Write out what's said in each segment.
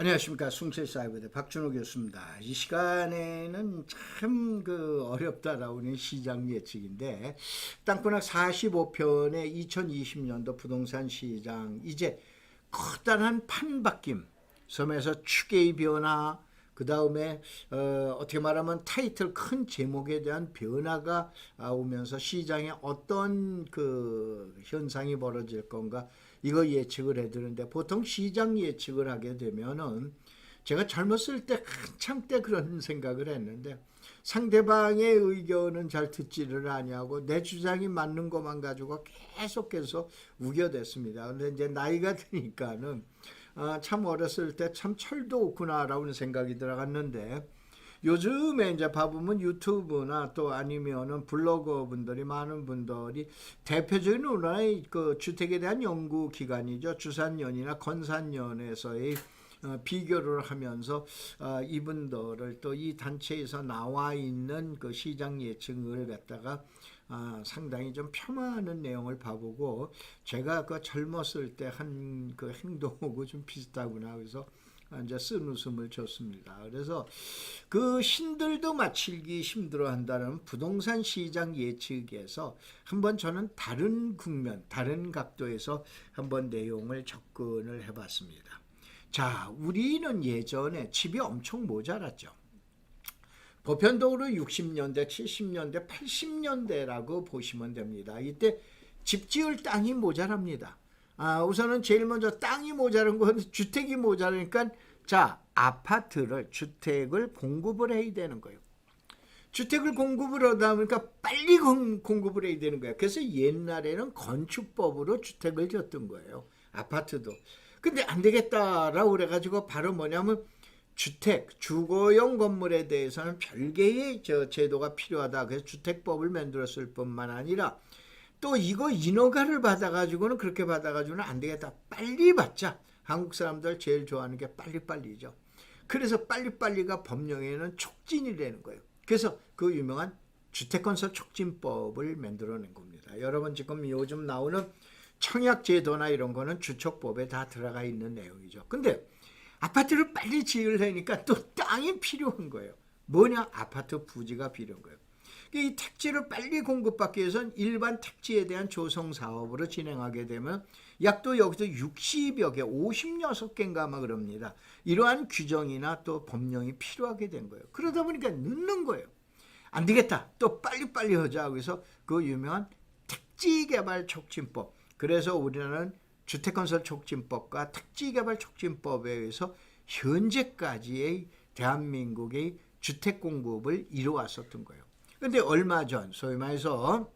안녕하십니까 숭실사이버대 박준호 교수입니다. 이 시간에는 참 그 어렵다라는 시장 예측인데 땅바닥 45편의 2020년도 부동산 시장 이제 커다란 판바뀜 섬에서 추계의 변화 그 다음에 어, 어떻게 말하면 타이틀 큰 제목에 대한 변화가 아, 오면서 시장에 어떤 그 현상이 벌어질 건가 이거 예측을 해드는데 보통 시장 예측을 하게 되면은 제가 젊었을 때 한참 때 그런 생각을 했는데 상대방의 의견은 잘 듣지를 아니하고 내 주장이 맞는 것만 가지고 계속해서 우겨댔습니다. 근데 이제 나이가 드니까는 아, 참 어렸을 때 참 철도 없구나라는 생각이 들어갔는데 요즘에 이제 봐보면 유튜브나 또 아니면은 블로거 분들이 많은 분들이 대표적인 우리나라의 그 주택에 대한 연구 기관이죠. 주산연이나 건산연에서의 어, 비교를 하면서 어, 이분들을 또 이 단체에서 나와 있는 그 시장 예측을 갖다가 아, 상당히 좀 폄하하는 내용을 봐보고 제가 그 젊었을 때 한 그 행동하고 좀 비슷하구나. 그래서 이제 쓴 웃음을 줬습니다. 그래서 그 신들도 맞추기 힘들어한다는 부동산 시장 예측에서 한번 저는 다른 국면, 다른 각도에서 한번 내용을 접근을 해봤습니다. 자, 우리는 예전에 집이 엄청 모자랐죠. 보편적으로 60년대, 70년대, 80년대라고 보시면 됩니다. 이때 집 지을 땅이 모자랍니다. 아, 우선은 제일 먼저 땅이 모자란 건 주택이 모자라니까 자, 아파트를 주택을 공급을 해야 되는 거예요. 주택을 공급을 하다 보니까 빨리 공, 공급을 해야 되는 거예요. 그래서 옛날에는 건축법으로 주택을 줬던 거예요. 아파트도. 근데 안 되겠다라고 그래가지고 바로 뭐냐면 주택, 주거용 건물에 대해서는 별개의 저 제도가 필요하다. 그래서 주택법을 만들었을 뿐만 아니라 또 이거 인허가를 받아가지고는 그렇게 받아가지고는 안 되겠다. 빨리 받자. 한국 사람들 제일 좋아하는 게 빨리빨리죠. 그래서 빨리빨리가 법령에는 촉진이 되는 거예요. 그래서 그 유명한 주택건설 촉진법을 만들어낸 겁니다. 여러분 지금 요즘 나오는 청약제도나 이런 거는 주촉법에 다 들어가 있는 내용이죠. 근데 아파트를 빨리 지으려니까 또 땅이 필요한 거예요. 뭐냐? 아파트 부지가 필요한 거예요. 이 택지를 빨리 공급받기 위해서는 일반 택지에 대한 조성 사업으로 진행하게 되면 약도 여기서 60여 개, 56개인가 아마 그럽니다. 이러한 규정이나 또 법령이 필요하게 된 거예요. 그러다 보니까 늦는 거예요. 안 되겠다. 또 빨리빨리 하자. 그래서 그 유명한 택지개발 촉진법. 그래서 우리나라는 주택건설 촉진법과 택지개발 촉진법에 의해서 현재까지의 대한민국의 주택 공급을 이루어왔었던 거예요. 근데 얼마 전 소위 말해서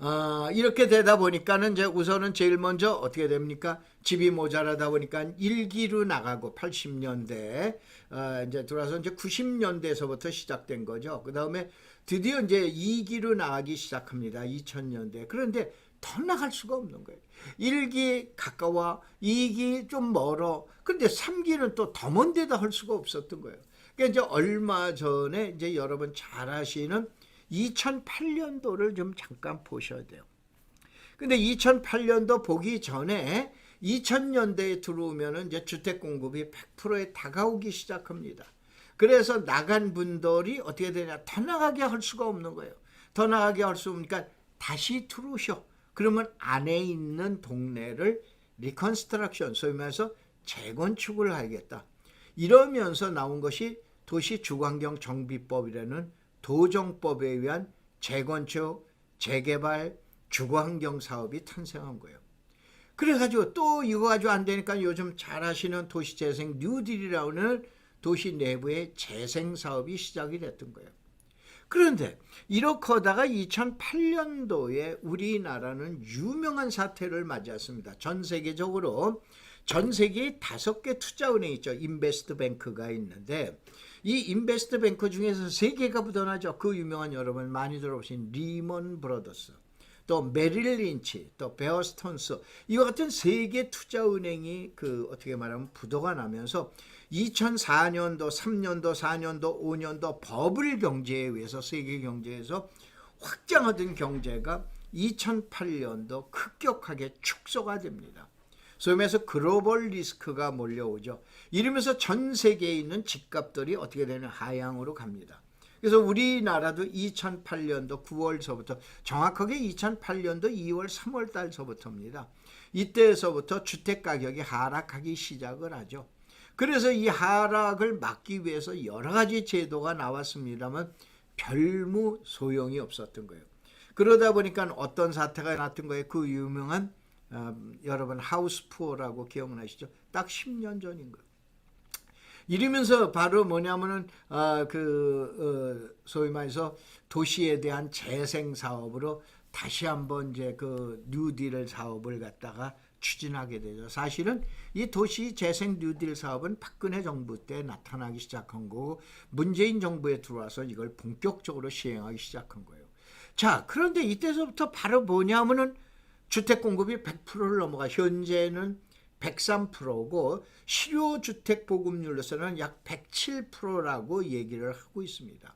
어, 이렇게 되다 보니까는 이제 우선은 제일 먼저 어떻게 됩니까? 집이 모자라다 보니까 일기로 나가고 80년대 어, 이제 들어와서 이제 90년대에서부터 시작된 거죠. 그 다음에 드디어 이제 2기로 나가기 시작합니다. 2000년대. 그런데 더 나갈 수가 없는 거예요. 1기 가까워, 2기 좀 멀어. 근데 3기는 또 더 먼 데다 할 수가 없었던 거예요. 그러니까 이제 얼마 전에 이제 여러분 잘 아시는 2008년도를 좀 잠깐 보셔야 돼요. 근데 2008년도 보기 전에 2000년대에 들어오면은 이제 주택 공급이 100%에 다가오기 시작합니다. 그래서 나간 분들이 어떻게 되냐? 더 나가게 할 수가 없는 거예요. 더 나가게 할 수 없으니까 다시 들어오셔. 그러면 안에 있는 동네를 리컨스트럭션, 소위 말해서 재건축을 하겠다. 이러면서 나온 것이 도시주거환경 정비법이라는 도정법에 의한 재건축, 재개발, 주거환경 사업이 탄생한 거예요. 그래가지고 또 이거 가지고 안 되니까 요즘 잘 아시는 도시재생 뉴딜이라는 도시 내부의 재생 사업이 시작이 됐던 거예요. 그런데 이렇게 하다가 2008년도에 우리나라는 유명한 사태를 맞이했습니다. 전 세계적으로 전 세계에 다섯 개 투자은행이 있죠. 인베스트 뱅크가 있는데 이 인베스트 뱅크 중에서 세 개가 묻어나죠. 그 유명한 여러분 많이 들어보신 리먼 브로더스, 또 메릴 린치, 또 베어스톤스 이와 같은 세계 투자은행이 그 어떻게 말하면 부도가 나면서 2004년도, 3년도, 4년도, 5년도 버블 경제에 의해서 세계 경제에서 확장하던 경제가 2008년도 급격하게 축소가 됩니다. 소위 말해서 글로벌 리스크가 몰려오죠. 이러면서 전 세계에 있는 집값들이 어떻게 되는 하향으로 갑니다. 그래서 우리나라도 2008년도 9월서부터 정확하게 2008년도 2월 3월 달서부터입니다. 이때에서부터 주택 가격이 하락하기 시작을 하죠. 그래서 이 하락을 막기 위해서 여러 가지 제도가 나왔습니다만 별무 소용이 없었던 거예요. 그러다 보니까 어떤 사태가 났던 거예요. 그 유명한 어, 여러분 하우스 푸어라고 기억나시죠? 딱 10년 전인 거예요. 이러면서 바로 뭐냐면은 어, 그 어, 소위 말해서 도시에 대한 재생 사업으로 다시 한번 이제 그 뉴딜 사업을 갖다가 추진하게 되죠. 사실은 이 도시 재생 뉴딜 사업은 박근혜 정부 때 나타나기 시작한 거고 문재인 정부에 들어와서 이걸 본격적으로 시행하기 시작한 거예요. 자, 그런데 이때서부터 바로 뭐냐면은 주택 공급이 100%를 넘어가 현재는 103%고 실효 주택 보급률로서는 약 107%라고 얘기를 하고 있습니다.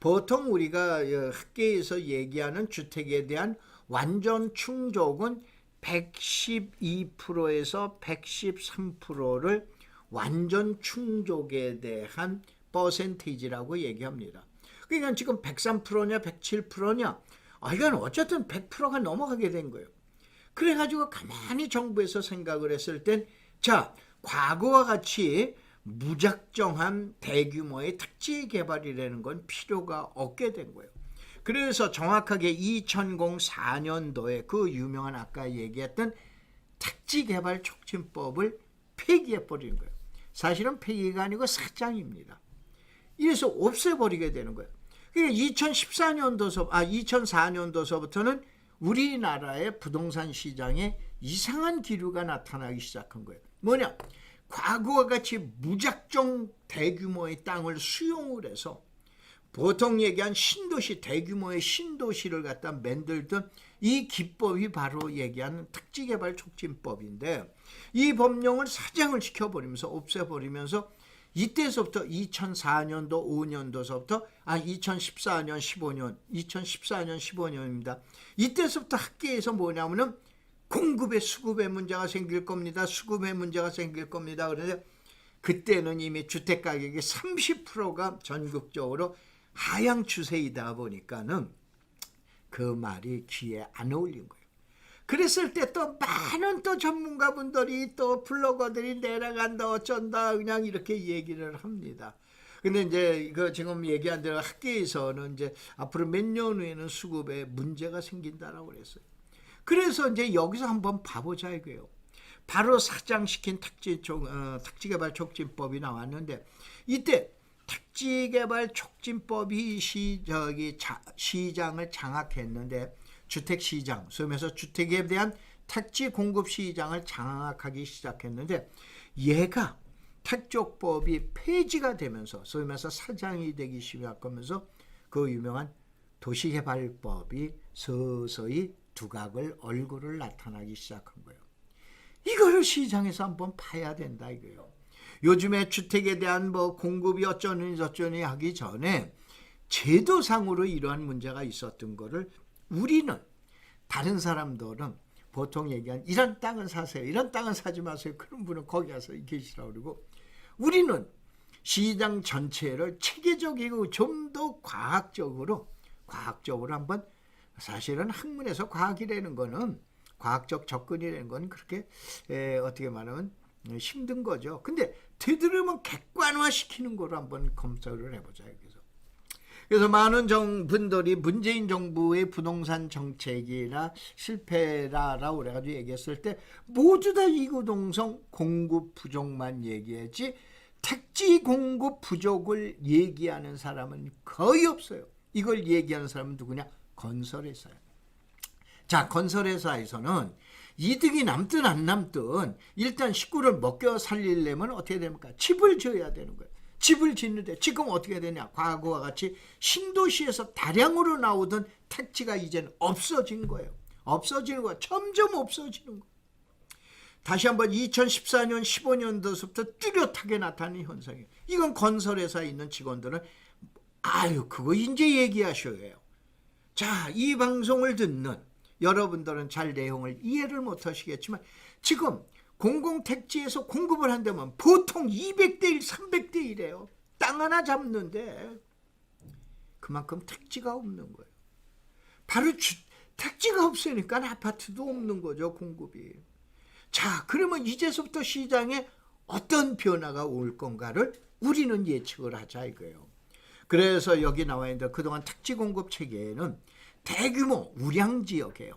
보통 우리가 어, 학계에서 얘기하는 주택에 대한 완전 충족은 112%에서 113%를 완전 충족에 대한 퍼센테이지라고 얘기합니다. 그러니까 지금 103%냐 107%냐 아 이건 어쨌든 100%가 넘어가게 된 거예요. 그래가지고 가만히 정부에서 생각을 했을 땐 자 과거와 같이 무작정한 대규모의 택지 개발이라는 건 필요가 없게 된 거예요. 그래서 정확하게 2004년도에 그 유명한 아까 얘기했던 택지 개발 촉진법을 폐기해 버리는 거예요. 사실은 폐기가 아니고 사장입니다. 이래서 없애버리게 되는 거예요. 그러니까 2014년도서 아 2004년도서부터는 우리나라의 부동산 시장에 이상한 기류가 나타나기 시작한 거예요. 뭐냐? 과거와 같이 무작정 대규모의 땅을 수용을 해서 보통 얘기한 신도시 대규모의 신도시를 갖다 만들던 이 기법이 바로 얘기하는 특지개발 촉진법인데 이 법령을 사장을 시켜버리면서 없애버리면서 이때서부터 2004년도 5년도서부터 아 2014년 15년 2014년 15년입니다. 이때서부터 학계에서 뭐냐면은 공급의 수급의 문제가 생길 겁니다. 수급의 문제가 생길 겁니다. 그런데 그때는 이미 주택 가격이 30%가 전국적으로 하향 추세이다 보니까는 그 말이 귀에 안 어울린 거예요. 그랬을 때 또 많은 또 전문가분들이 또 블로거들이 내려간다 어쩐다 그냥 이렇게 얘기를 합니다. 근데 이제 그 지금 얘기한 대로 학계에서는 이제 앞으로 몇 년 후에는 수급에 문제가 생긴다라고 그랬어요. 그래서 이제 여기서 한번 봐보자 이거예요. 바로 사장시킨 탁지 촉, 어, 탁지개발 촉진법이 나왔는데 이때 탁지개발 촉진법이 시 저기 자, 시장을 장악했는데 주택 시장, 소위 말해서 주택에 대한 택지 공급 시장을 장악하기 시작했는데 얘가 택조법이 폐지가 되면서 소위 말해서 사장이 되기 시작하면서 그 유명한 도시개발법이 서서히 두각을 얼굴을 나타나기 시작한 거예요. 이걸 시장에서 한번 봐야 된다 이거예요. 요즘에 주택에 대한 뭐 공급이 어쩌니 저쩌니 하기 전에 제도상으로 이러한 문제가 있었던 거를 우리는 다른 사람들은 보통 얘기한 이런 땅은 사세요. 이런 땅은 사지 마세요. 그런 분은 거기 가서 계시라고 그러고 우리는 시장 전체를 체계적이고 좀 더 과학적으로 과학적으로 한번 사실은 학문에서 과학이라는 거는 과학적 접근이라는 건 그렇게 에, 어떻게 말하면 힘든 거죠. 근데 되도록이면 객관화 시키는 거로 한번 검토를 해보자 여기서. 그래서 많은 정 분들이 문재인 정부의 부동산 정책이나 실패라라고 그래가지고 얘기했을 때 모두 다 이구동성 공급 부족만 얘기했지 택지 공급 부족을 얘기하는 사람은 거의 없어요. 이걸 얘기하는 사람은 누구냐? 건설회사예요. 자, 건설회사에서는 이득이 남든 안 남든 일단 식구를 먹여 살리려면 어떻게 됩니까? 집을 지어야 되는 거예요. 집을 짓는데 지금 어떻게 되냐? 과거와 같이 신도시에서 다량으로 나오던 택지가 이제는 없어진 거예요. 없어지는 거야. 점점 없어지는 거예요. 다시 한번 2014년 15년도부터 뚜렷하게 나타나는 현상이에요. 이건 건설회사에 있는 직원들은 아유 그거 이제 얘기하셔야 해요. 자, 이 방송을 듣는 여러분들은 잘 내용을 이해를 못 하시겠지만 지금 공공택지에서 공급을 한다면 보통 200대 1, 300대 1이에요. 땅 하나 잡는데 그만큼 택지가 없는 거예요. 바로 주, 택지가 없으니까 아파트도 없는 거죠, 공급이. 자, 그러면 이제서부터 시장에 어떤 변화가 올 건가를 우리는 예측을 하자 이거예요. 그래서 여기 나와 있는데 그동안 택지 공급 체계에는 대규모 우량 지역이에요.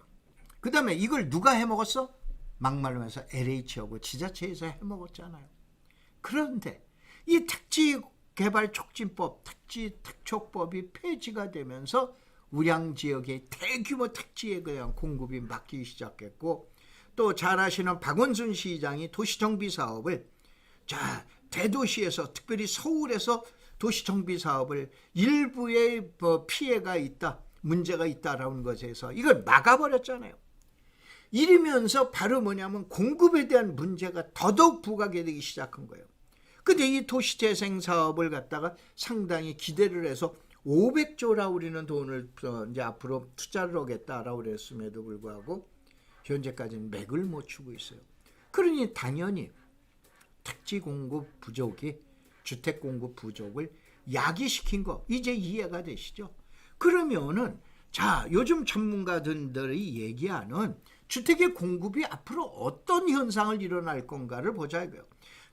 그 다음에 이걸 누가 해먹었어? 막말하면서 LH하고 지자체에서 해먹었잖아요. 그런데 이 택지 개발 촉진법, 택지 특촉법이 폐지가 되면서 우량 지역의 대규모 택지에 대한 공급이 막기 시작했고 또 잘 아시는 박원순 시장이 도시정비 사업을 자 대도시에서 특별히 서울에서 도시정비 사업을 일부의 뭐 피해가 있다 문제가 있다라는 것에서 이걸 막아버렸잖아요. 이러면서 바로 뭐냐면 공급에 대한 문제가 더더욱 부각되기 시작한 거예요. 근데 이 도시재생 사업을 갖다가 상당히 기대를 해서 500조라 우리는 돈을 어, 이제 앞으로 투자를 하겠다라고 그랬음에도 불구하고 현재까지는 맥을 못 추고 있어요. 그러니 당연히 택지 공급 부족이 주택 공급 부족을 야기시킨 거 이제 이해가 되시죠? 그러면은 자 요즘 전문가들이 얘기하는 주택의 공급이 앞으로 어떤 현상을 일어날 건가를 보자 이거요.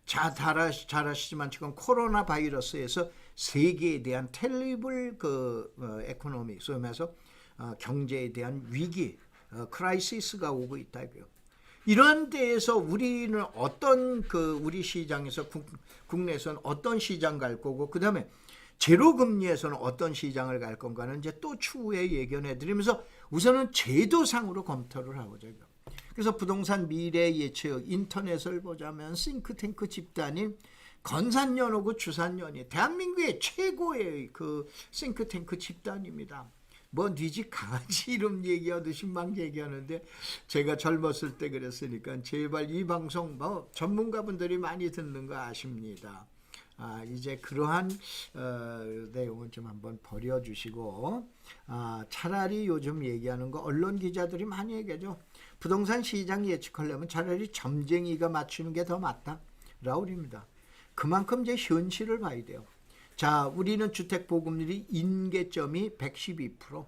자, 잘, 아시, 잘 아시지만 지금 코로나 바이러스에서 세계에 대한 텔리블 그 어, 에코노미, 소위말해서 어, 경제에 대한 위기, 어, 크라이시스가 오고 있다 이거요. 이런 데에서 우리는 어떤 그 우리 시장에서 국, 국내에서는 어떤 시장 갈 거고 그 다음에 제로 금리에서는 어떤 시장을 갈 건가는 이제 또 추후에 예견해 드리면서 우선은 제도상으로 검토를 하고자 해요. 그래서 부동산 미래 예측 인터넷을 보자면 싱크탱크 집단인 건산연하고 주산연이 대한민국의 최고의 그 싱크탱크 집단입니다. 뭐 니집 강아지 이름 얘기하듯이 막 얘기하는데 제가 젊었을 때 그랬으니까 제발 이 방송 뭐 전문가분들이 많이 듣는 거 아십니다. 아, 이제 그러한 어, 내용은 좀 한번 버려주시고 아, 차라리 요즘 얘기하는 거 언론 기자들이 많이 얘기하죠. 부동산 시장 예측하려면 차라리 점쟁이가 맞추는 게 더 맞다. 라울입니다. 그만큼 이제 현실을 봐야 돼요. 자, 우리는 주택 보급률이 인계점이 112%.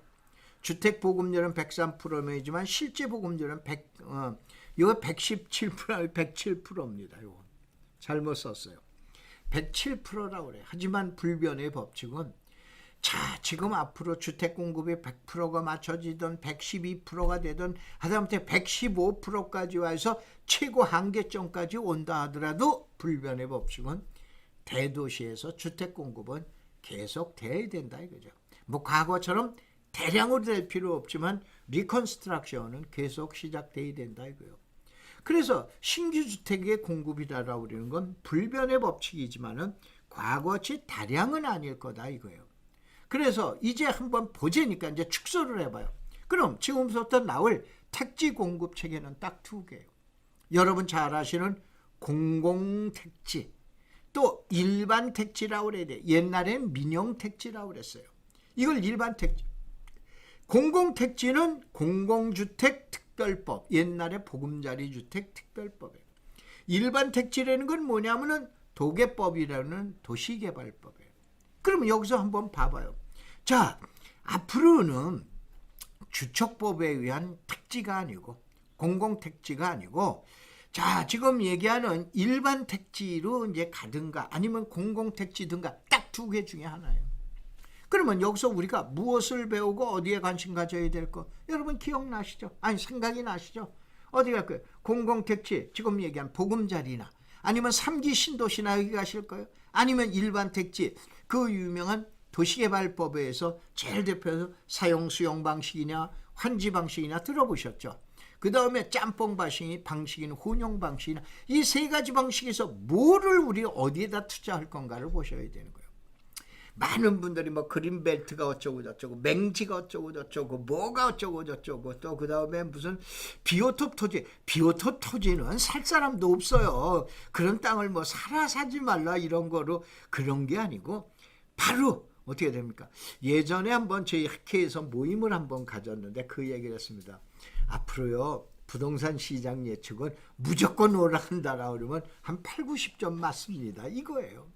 주택 보급률은 103%이지만 실제 보급률은 100 어, 이거 117% 107%입니다. 이거 잘못 썼어요. 107%라고 그래. 하지만 불변의 법칙은 자, 지금 앞으로 주택 공급이 100%가 맞춰지던 112%가 되던 하다못해 115%까지 와서 최고 한계점까지 온다 하더라도 불변의 법칙은 대도시에서 주택 공급은 계속 돼야 된다 이거죠. 뭐 과거처럼 대량으로 될 필요 없지만 리컨스트럭션은 계속 시작돼야 된다 이거요. 그래서 신규 주택의 공급이다라고 그러는 건 불변의 법칙이지만은 과거치 다량은 아닐 거다 이거예요. 그래서 이제 한번 보자니까 이제 축소를 해봐요. 그럼 지금부터 나올 택지 공급 체계는 딱 두 개예요. 여러분 잘 아시는 공공택지 또 일반 택지라고 그래야 돼. 옛날엔 민영 택지라고 그랬어요. 이걸 일반 택지. 공공 택지는 공공주택 특별법. 옛날에 보금자리 주택 특별법이에요. 일반 택지라는 건 뭐냐면은 도계법이라는 도시개발법이에요. 그럼 여기서 한번 봐봐요. 자, 앞으로는 주척법에 의한 택지가 아니고 공공택지가 아니고 자, 지금 얘기하는 일반 택지로 이제 가든가 아니면 공공택지든가 딱 두 개 중에 하나예요. 그러면 여기서 우리가 무엇을 배우고 어디에 관심 가져야 될 거? 여러분 기억나시죠? 아니 생각이 나시죠? 어디 갈까요? 공공택지 지금 얘기한 보금자리나 아니면 삼기 신도시나 여기 가실 거예요? 아니면 일반 택지 그 유명한 도시개발법에서 제일 대표해서 사용 수용 방식이냐 환지 방식이냐 들어보셨죠? 그 다음에 짬뽕 방식이 방식이나 혼용 방식이나 이 세 가지 방식에서 뭐를 우리 어디에다 투자할 건가를 보셔야 되는 거예요. 많은 분들이 뭐 그린벨트가 어쩌고 저쩌고 맹지가 어쩌고 저쩌고 뭐가 어쩌고 저쩌고 또 그 다음에 무슨 비오톱 토지 비오톱 토지는 살 사람도 없어요 그런 땅을 뭐 사라 사지 말라 이런 거로 그런 게 아니고 바로 어떻게 됩니까 예전에 한번 저희 학회에서 모임을 한번 가졌는데 그 얘기를 했습니다 앞으로요 부동산 시장 예측은 무조건 오락한다라 그러면 한 8, 90점 맞습니다. 이거예요.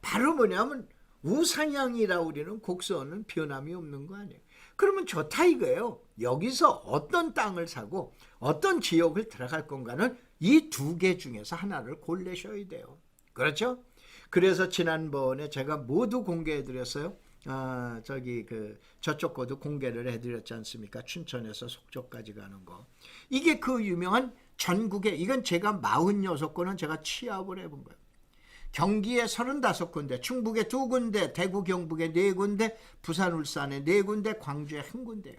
바로 뭐냐면 우상향이라고 우리는 곡선은 변함이 없는 거 아니에요. 그러면 좋다 이거예요. 여기서 어떤 땅을 사고 어떤 지역을 들어갈 건가는 이 두 개 중에서 하나를 골라셔야 돼요. 그렇죠? 그래서 지난번에 제가 모두 공개해 드렸어요. 아, 저기 그 저쪽 거도 공개를 해 드렸지 않습니까? 춘천에서 속초까지 가는 거. 이게 그 유명한 전국에 이건 제가 46건은 제가 취합을 해본 거예요. 경기에 35군데, 충북에 두 군데, 대구 경북에 네 군데, 부산 울산에 네 군데, 광주에 한 군데요.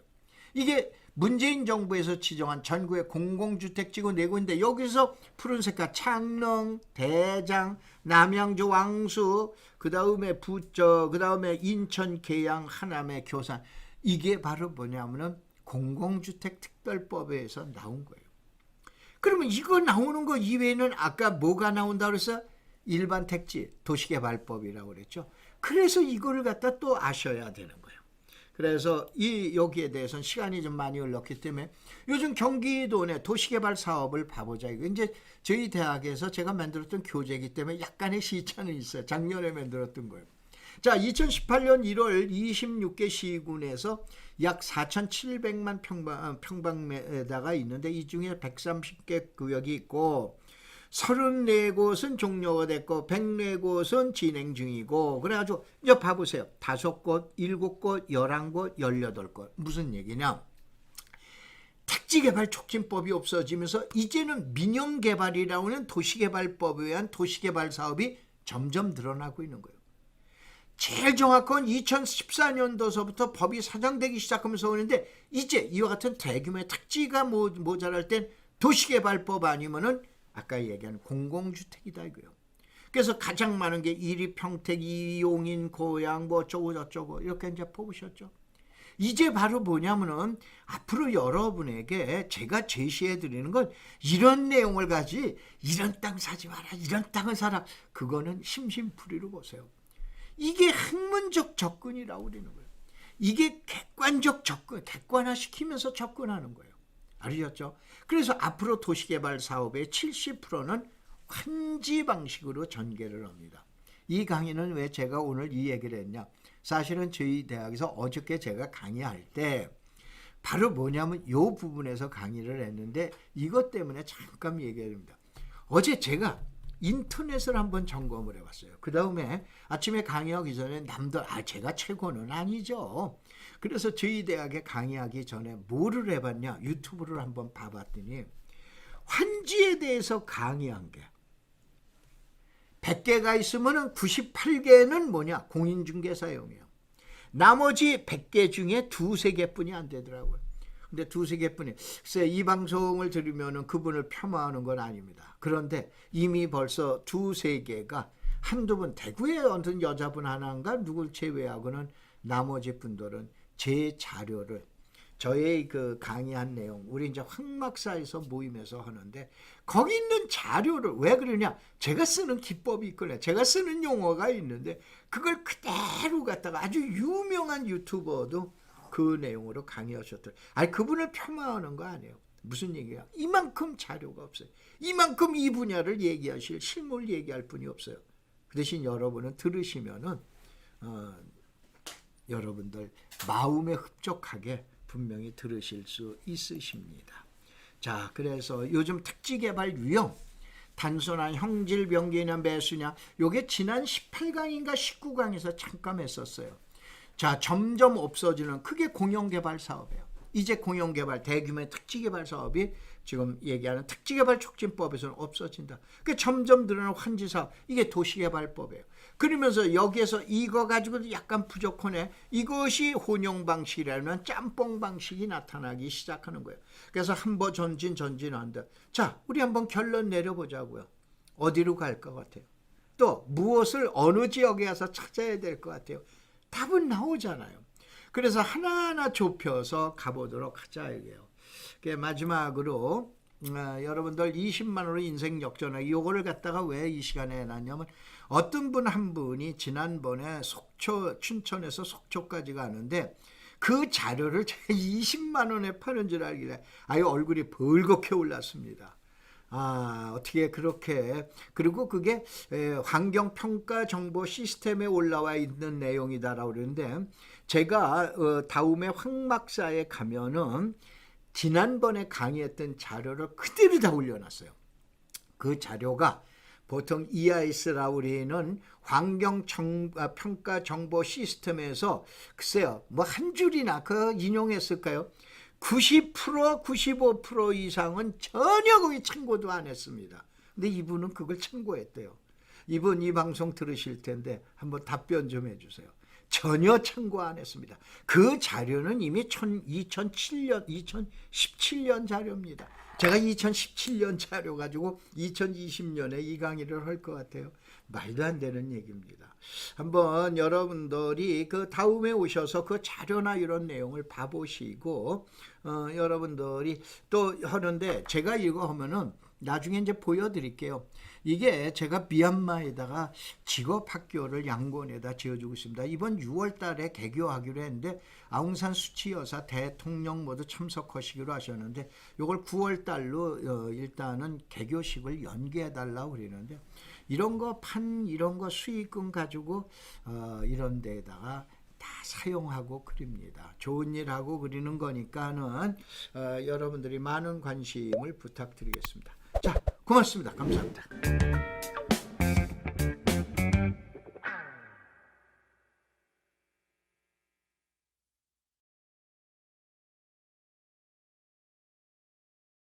이게 문재인 정부에서 지정한 전국의 공공주택지구 네 군데 여기서 푸른 색깔 창릉, 대장, 남양주 왕수, 그 다음에 부저, 그 다음에 인천 계양, 하남의 교산 이게 바로 뭐냐면은 공공주택 특별법에서 나온 거예요. 그러면 이거 나오는 거 이외에는 아까 뭐가 나온다 그래서 일반 택지 도시개발법이라고 그랬죠. 그래서 이거를 갖다 또 아셔야 되는 거예요. 그래서 이 여기에 대해서는 시간이 좀 많이 흘렀기 때문에 요즘 경기도 내 도시개발 사업을 봐보자 이거 이제 저희 대학에서 제가 만들었던 교재이기 때문에 약간의 시차는 있어요. 작년에 만들었던 거예요. 자, 2018년 1월 26개 시군에서 약 4,700만 평방, 평방미터가 있는데 이 중에 130개 구역이 있고 34곳은 종료가 됐고 104곳은 진행 중이고 그래가지고 이제 봐보세요. 다섯 곳, 일곱 곳, 열한 곳, 열여덟 곳 무슨 얘기냐? 택지개발 촉진법이 없어지면서 이제는 민영개발이라고 는 도시개발법에 의한 도시개발 사업이 점점 늘어나고 있는 거예요. 제일 정확한 2014년도서부터 법이 사장되기 시작하면서 오는데 이제 이와 같은 대규모의 택지가 모- 모자랄 땐 도시개발법 아니면은 아까 얘기한 공공주택이다 이거요. 그래서 가장 많은 게 이리 평택, 이용인, 고양 뭐 어쩌고 저쩌고 이렇게 이제 뽑으셨죠. 이제 바로 뭐냐면은 앞으로 여러분에게 제가 제시해 드리는 건 이런 내용을 가지 이런 땅 사지 마라 이런 땅을 사라 그거는 심심풀이로 보세요. 이게 학문적 접근이라고 그러는 거예요. 이게 객관적 접근, 객관화 시키면서 접근하는 거예요. 아시겠죠? 그래서 앞으로 도시개발 사업의 70%는 환지 방식으로 전개를 합니다. 이 강의는 왜 제가 오늘 이 얘기를 했냐? 사실은 저희 대학에서 어저께 제가 강의할 때 바로 뭐냐면 이 부분에서 강의를 했는데 이것 때문에 잠깐 얘기해 줍니다. 어제 제가 인터넷을 한번 점검을 해봤어요. 그 다음에 아침에 강의하기 전에 남들 아 제가 최고는 아니죠. 그래서 저희 대학에 강의하기 전에 뭐를 해봤냐 유튜브를 한번 봐봤더니 환지에 대해서 강의한 게 100개가 있으면 98개는 뭐냐 공인중개 사용이에요. 나머지 100개 중에 두세 개뿐이 안 되더라고요. 근데 두세 개뿐이 글쎄 이 방송을 들으면 그분을 폄하하는 건 아닙니다. 그런데 이미 벌써 두세 개가 한두 분 대구에 어떤 여자분 하나인가 누굴 제외하고는 나머지 분들은 제 자료를 저의 그 강의한 내용 우리 이제 황막사에서 모임에서 하는데 거기 있는 자료를 왜 그러냐? 제가 쓰는 기법이 있거든요. 제가 쓰는 용어가 있는데 그걸 그대로 갖다가 아주 유명한 유튜버도 그 내용으로 강의하셨더라고요 아니 그분을 폄하하는 거 아니에요. 무슨 얘기야? 이만큼 자료가 없어요. 이만큼 이 분야를 얘기하실 실물 얘기할 분이 없어요. 그 대신 여러분은 들으시면은 어, 여러분들 마음에 흡족하게 분명히 들으실 수 있으십니다. 자, 그래서 요즘 택지 개발 유형 단순한 형질 변기냐 매수냐 요게 지난 18강인가 19강에서 잠깐 했었어요. 자, 점점 없어지는 그게 공영개발 사업이에요. 이제 공영개발 대규모의 특지개발 사업이 지금 얘기하는 특지개발 촉진법에서는 없어진다. 그 점점 늘어나는 환지사업 이게 도시개발법이에요. 그러면서 여기에서 이거 가지고도 약간 부족하네. 이것이 혼용 방식이라면 짬뽕 방식이 나타나기 시작하는 거예요. 그래서 한번 전진 전진한다. 자, 우리 한번 결론 내려보자고요. 어디로 갈 것 같아요? 또 무엇을 어느 지역에 가서 찾아야 될 것 같아요? 답은 나오잖아요. 그래서 하나하나 좁혀서 가보도록 하자 이게요. 그 마지막으로 어, 여러분들 20만 원의 인생 역전하기 요거를 갖다가 왜 이 시간에 해놨냐면 어떤 분 한 분이 지난번에 속초 춘천에서 속초까지 가는데 그 자료를 제가 20만 원에 파는 줄 알길래 아유 얼굴이 벌겋게 올랐습니다. 아 어떻게 그렇게 그리고 그게 에, 환경평가 정보 시스템에 올라와 있는 내용이다라고 그러는데 제가 어, 다음에 황막사에 가면은 지난번에 강의했던 자료를 그대로 다 올려놨어요. 그 자료가 보통 EIS라고 우리는 환경 정- 아, 평가 정보 시스템에서 글쎄요 뭐 한 줄이나 그 인용했을까요? 90% 95% 이상은 전혀 거기 참고도 안 했습니다. 근데 이분은 그걸 참고했대요. 이분 이 방송 들으실 텐데 한번 답변 좀 해주세요. 전혀 참고 안 했습니다. 그 자료는 이미 2007년, 2017년 자료입니다. 제가 2017년 자료 가지고 2020년에 이 강의를 할 것 같아요. 말도 안 되는 얘기입니다. 한번 여러분들이 그 다음에 오셔서 그 자료나 이런 내용을 봐보시고 어, 여러분들이 또 하는데 제가 이거 하면은 나중에 이제 보여드릴게요. 이게 제가 미얀마에다가 직업학교를 양곤에다 지어주고 있습니다. 이번 6월 달에 개교하기로 했는데 아웅산 수치 여사 대통령 모두 참석하시기로 하셨는데 이걸 9월 달로 어, 일단은 개교식을 연기해 달라고 그러는데 이런 거 판 이런 거 수익금 가지고 어, 이런 데다가 다 사용하고 그립니다. 좋은 일 하고 그리는 거니까는 어, 여러분들이 많은 관심을 부탁드리겠습니다. 자, 고맙습니다. 감사합니다.